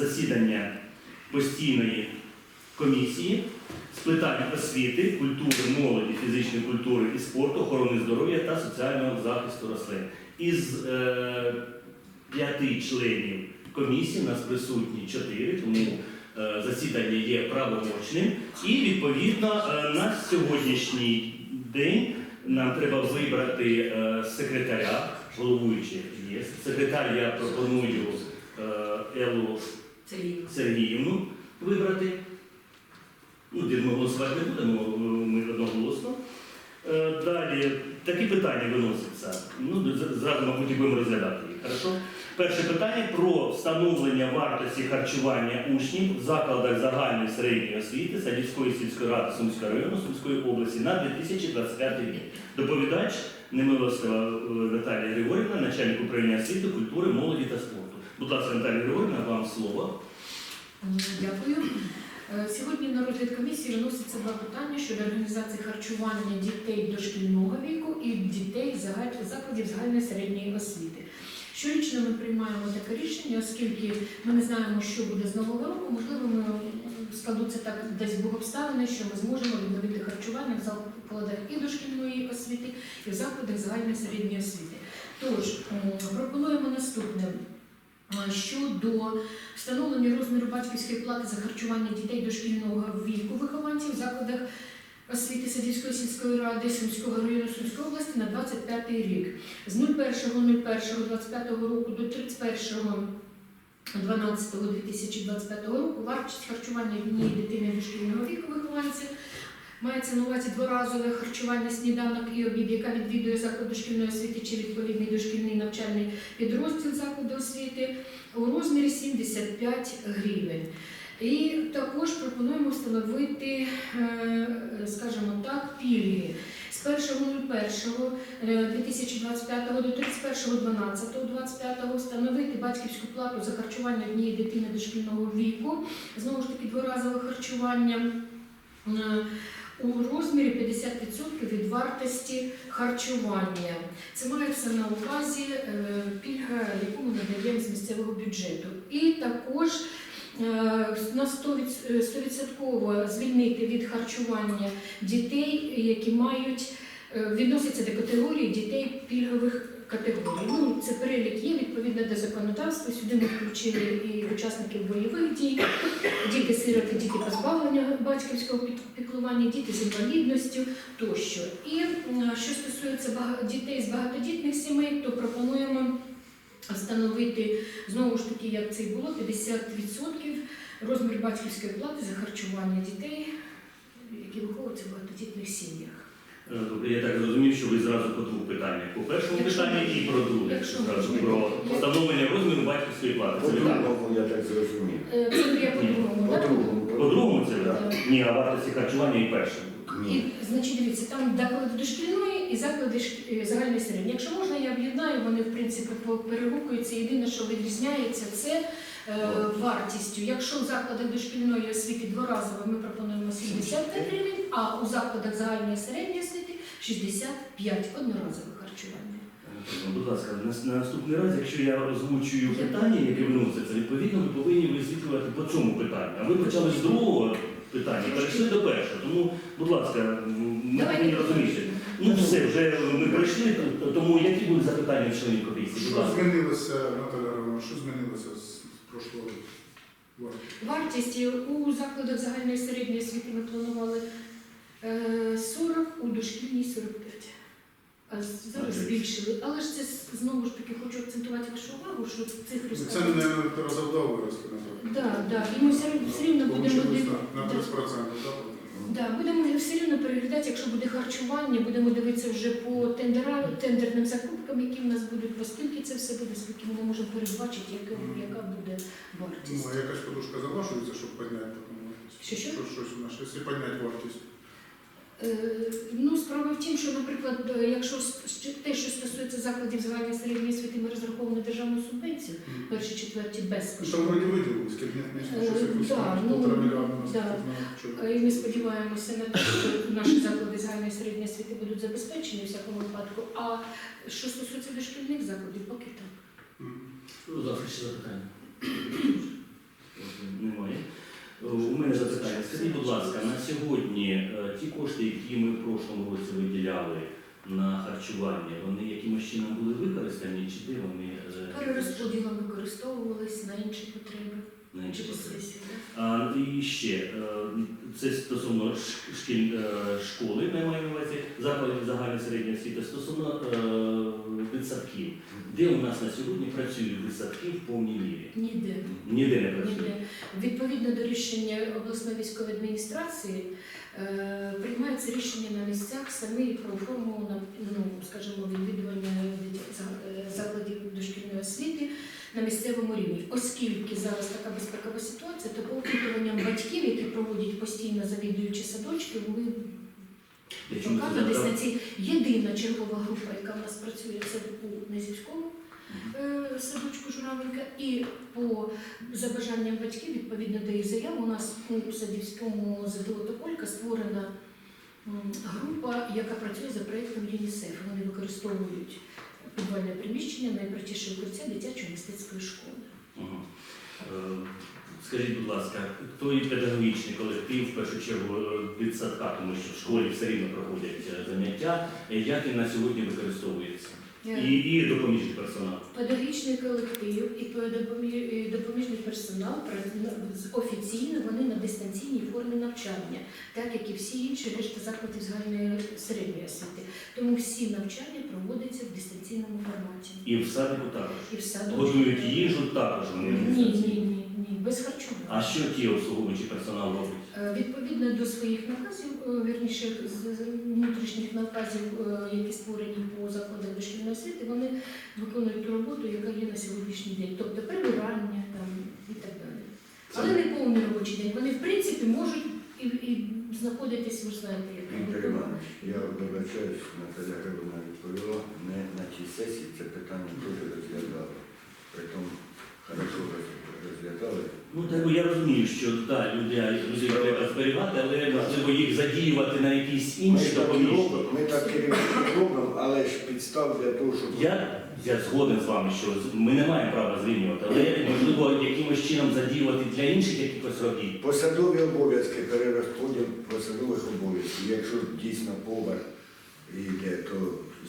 засідання постійної комісії з питань освіти, культури, молоді, фізичної культури і спорту, охорони здоров'я та соціального захисту рослин. Із е, п'яти членів комісії у нас присутні чотири, тому е, засідання є правомочним. І відповідно е, на сьогоднішній день нам треба вибрати е, секретаря, головуючий є. Секретар я пропоную е, Еллу Сергіївну вибрати. Ну, де ми голосувати не будемо, е, ми одноголосно. Е, Далі такі питання виносяться. Ну, зразу, мабуть, будемо розглядати їх. Хорошо? Перше питання про встановлення вартості харчування учнів в закладах загальної середньої освіти Садівської сільської ради Сумського району Сумської області на 2025 рік. Доповідач Немилостова е, Наталія Григорівна, начальник управління освіти, культури, молоді та спорту. Будь ласка, Наталія Григорівна, вам слово. Дякую. Е, Сьогодні на розгляд комісії виноситься два питання щодо організації харчування дітей дошкільного віку і дітей загаль- закладів загальної середньої освіти. Щорічно ми приймаємо таке рішення, оскільки ми не знаємо, що буде з нового року. Можливо, ми складуться так десь обставини, що ми зможемо відновити харчування в закладах і дошкільної освіти, і в закладах загальної середньої освіти. Тож пропонуємо наступне. Щодо встановлення розміру батьківської плати за харчування дітей дошкільного віку вихованців в закладах освіти Садівської сільської ради Сумського району Сумської області на 25 рік. З 01.01.25 року до 31.12.2025 року вартість харчування однієї дитини дошкільного віку вихованців Мається на увазі дворазове харчування сніданок і обід, яка відвідує заклад дошкільної освіти чи відповідний дошкільний навчальний підрозділ закладу освіти у розмірі 75 гривень. І також пропонуємо встановити, е, скажімо так, пільги з 1.01.2025 до 31.12.25 встановити батьківську плату за харчування однієї дитини дошкільного віку, знову ж таки дворазове харчування. У розмірі 50% від вартості харчування. Це мається на увазі е, пільга, яку ми надаємо з місцевого бюджету. І також е, на 100% е, 100% звільнити від харчування дітей, які мають відносяться до категорії дітей пільгових категорій. Ну, це перелік є відповідно до законодавства. Сюди ми включили і учасників бойових дій, діти сироти, діти позбавлення батьківського піклування, діти з інвалідністю тощо. І що стосується дітей з багатодітних сімей, то пропонуємо встановити знову ж таки, як це і було, 50% розмір батьківської плати за харчування дітей, які виховуються в багатодітних сім'ях. Е, Добре, я так зрозумів, що ви зразу по двох питаннях. По першому Якщо питанню і про друге. Якщо Зразу про встановлення розміру батьківської плати. Це ви? По-другому, я так зрозумів. Е, Це я по-другому. так? По-другому. По другому це? Так. Ні, а вартості харчування і першому. І, Ні. значить, дивіться, там заклади дошкільної і заклади шк- е, загальної середньої. Якщо можна, я об'єднаю, вони в принципі по- перегукуються. Єдине, що відрізняється, це е, вартістю. Якщо в закладах дошкільної освіти дворазово ми пропонуємо 75 гривень, а у закладах загальної середньої освіти 65 одноразове харчування. Е, Будь ласка, на, на наступний раз, якщо я озвучую питання, яке виноситься, відповідно ви повинні висвітлювати по цьому питанню. А ви почали з другого питання, перейшли до першого. Тому, будь ласка, ми Давайте повинні розуміти. Ну все, вже ми пройшли, тому які будуть запитання в членів комісії? Будь Що ласка. змінилося, Наталя Романовна, що змінилося з прошлого року? Вартість у закладах загальної середньої освіти ми планували 40, у дошкільній 45. А зараз збільшили. Але ж це знову ж таки хочу акцентувати вашу увагу, що цифри Це не виросли, Наталя. Да, да. І ми все, рівно будемо на, на 30%, так? Да, будемо все рівно переглядати, якщо буде харчування, будемо дивитися вже по тендера, тендерним закупкам, які в нас будуть, оскільки це все буде, скільки ми можемо передбачити, яка, яка буде Ну, вартість. а якась подушка залашується, щоб підняти? Що, що? Щось, щось у нас, якщо підняти вартість. Е, Ну, справа в тім, що, наприклад, е, якщо те, що стосується закладів загальної середньої освіти, ми розраховуємо державну субвенцію, перші четверті Ну, Там вроді виділились, кабінет Е, міністрів, щось якось да, ну, полтора мільярда І ми сподіваємося на те, що наші заклади загальної середньої освіти будуть забезпечені в всякому випадку. А що стосується дошкільних закладів, поки так. Будь ласка, ще запитання. Скажіть, будь ласка, на сьогодні е, ті кошти, які ми в прошлому році виділяли на харчування, вони якимось чином були використані, чи де вони Перерозподілом використовувались на інші потреби на інші потреби? А, і ще, е, це стосовно шкіль, е, школи, ми маємо на увазі закладів загальної середньої освіти, стосовно дитсадків. Де у нас на сьогодні працюють дитсадки в повній мірі? Ніде. Ніде не працюють. Ніде. Відповідно до рішення обласної військової адміністрації е, приймається рішення на місцях самі про форму ну, скажімо, відвідування е, закладів дошкільної освіти на місцевому рівні, оскільки зараз така безпекова ситуація, то по опитуванням батьків, які проводять постійно завідуючі садочки, чому поки це на дистанції єдина чергова група, яка в нас працює, це у Низівському садочку Журавенка. І по за бажанням батьків, відповідно до їх заяв, у нас у Садівському ЗДО Тополька створена група, яка працює за проєктом ЮНІСЕФ. Вони використовують підвальне приміщення, найпростіше укриття дитячої мистецької школи. Е, Скажіть, будь ласка, той педагогічний колектив, в першу чергу е, дитсадка, тому що в школі все рівно проходять е, заняття, е, як він на сьогодні використовується? І, і допоміжний персонал. Педагогічний колектив і допоміжний персонал офіційно вони на дистанційній формі навчання, так як і всі інші решта закладів загальної середньої освіти. Тому всі навчання проводяться в дистанційному форматі. І в садику також. І в садочку. Готують їжу також вони. Ні, ні, ні, ні, без харчування. А що ті обслуговуючий персонал робить? Е, Відповідно до своїх наказів, е, вірніше з- з внутрішніх наказів, е, які створені по закладах дошкільної освіти, вони виконують ту роботу, яка є на сьогоднішній день, тобто прибирання там і так далі. Але не повний робочий день. Вони в принципі можуть і, і знаходитись, ви ж знаєте, як Віктор робота. Іванович, я вибачаюсь, Наталя Григорівна відповіла, не на цій сесії це питання дуже розглядали. Притом хорошо роз- розглядали. Ну так я розумію, що да, людей, людей треба зберігати, але можливо їх задіювати на якісь Ми інші так допоміжні. ми так керівники робимо, але ж підстав для того, щоб Я, я згоден з вами, що ми не маємо права звільнювати, але можливо якимось чином задіювати для інших якихось робіт. посадові обов'язки, перерозподіл посадових обов'язків. Якщо дійсно повар йде, то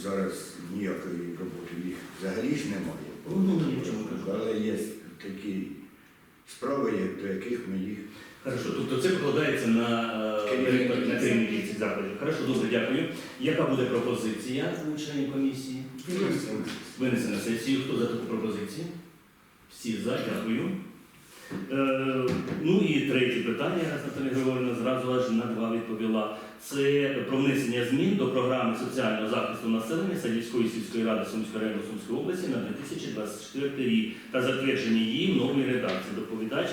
зараз ніякої роботи їх взагалі ж немає. Ну, ну. Але є такі справи, є, до яких ми їх Хорошо, тобто це покладається на, Керівників. цих закладів. Хорошо, добре, дякую. Яка буде пропозиція у членів комісії? Винесе на сесію. Хто за таку пропозицію? Всі за, дякую. Е, ну і третє питання, раз Наталя Григорівна зразу аж на два відповіла. Це про внесення змін до програми соціального захисту населення Садівської сільської ради Сумської району Сумської області на 2024 рік та затвердження її в новій редакції. Доповідач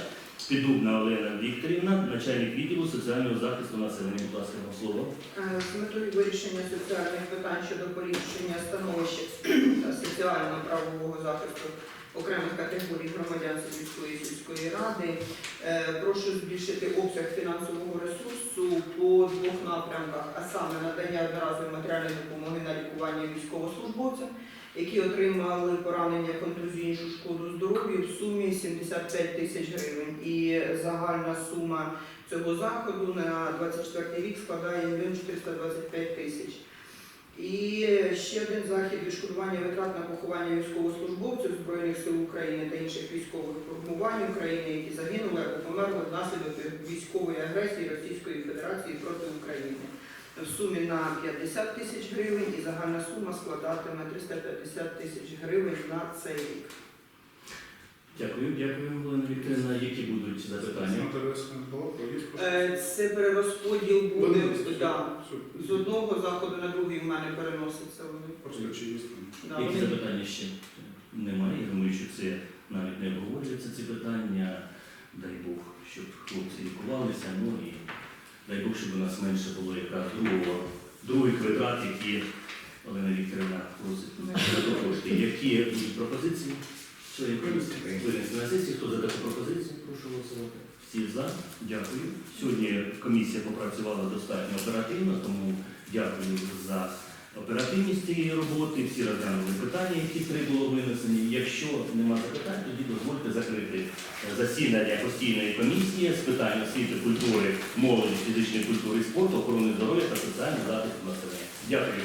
Підубна Олена Вікторівна, начальник відділу соціального захисту населення. Будь ласка, вам слово. Е, З метою вирішення соціальних питань щодо поліпшення становища та соціально-правового захисту окремих категорій громадян Сільської сільської ради, е, прошу збільшити обсяг фінансового ресурсу по двох напрямках, а саме надання одноразової матеріальної допомоги на лікування військовослужбовцям, які отримали поранення, контузію, іншу шкоду здоров'ю в сумі 75 тисяч гривень. І загальна сума цього заходу на 24 рік складає 1 425 тисяч. І ще один захід відшкодування витрат на поховання військовослужбовців Збройних сил України та інших військових формувань України, які загинули або померли внаслідок військової агресії Російської Федерації проти України. В сумі на 50 тисяч гривень і загальна сума складатиме 350 тисяч гривень на цей рік. Дякую, дякую, Олена Вікторівна. Які будуть запитання? Е, Це перерозподіл буде да, з одного заходу на другий в мене переноситься вони. Просто чи? Да, Які вони- запитання ще немає? Я думаю, що це навіть не обговорюється ці питання. Дай Бог, щоб хлопці лікувалися. Ну і дай Бог, щоб у нас менше було якраз другого, других витрат, які Олена Вікторівна просить. Які будуть пропозиції? Членів комісії? Винести на сесію. Хто за таку пропозицію? Прошу голосувати. Всі за. Дякую. Сьогодні комісія попрацювала достатньо оперативно, тому дякую за оперативність цієї роботи. Всі розглянули питання, які три було винесені. Якщо нема запитань, тоді дозвольте закрити засідання постійної комісії з питань освіти, культури молоді, фізичної культури і спорту, охорони здоров'я та соціального захисту населення. Дякую.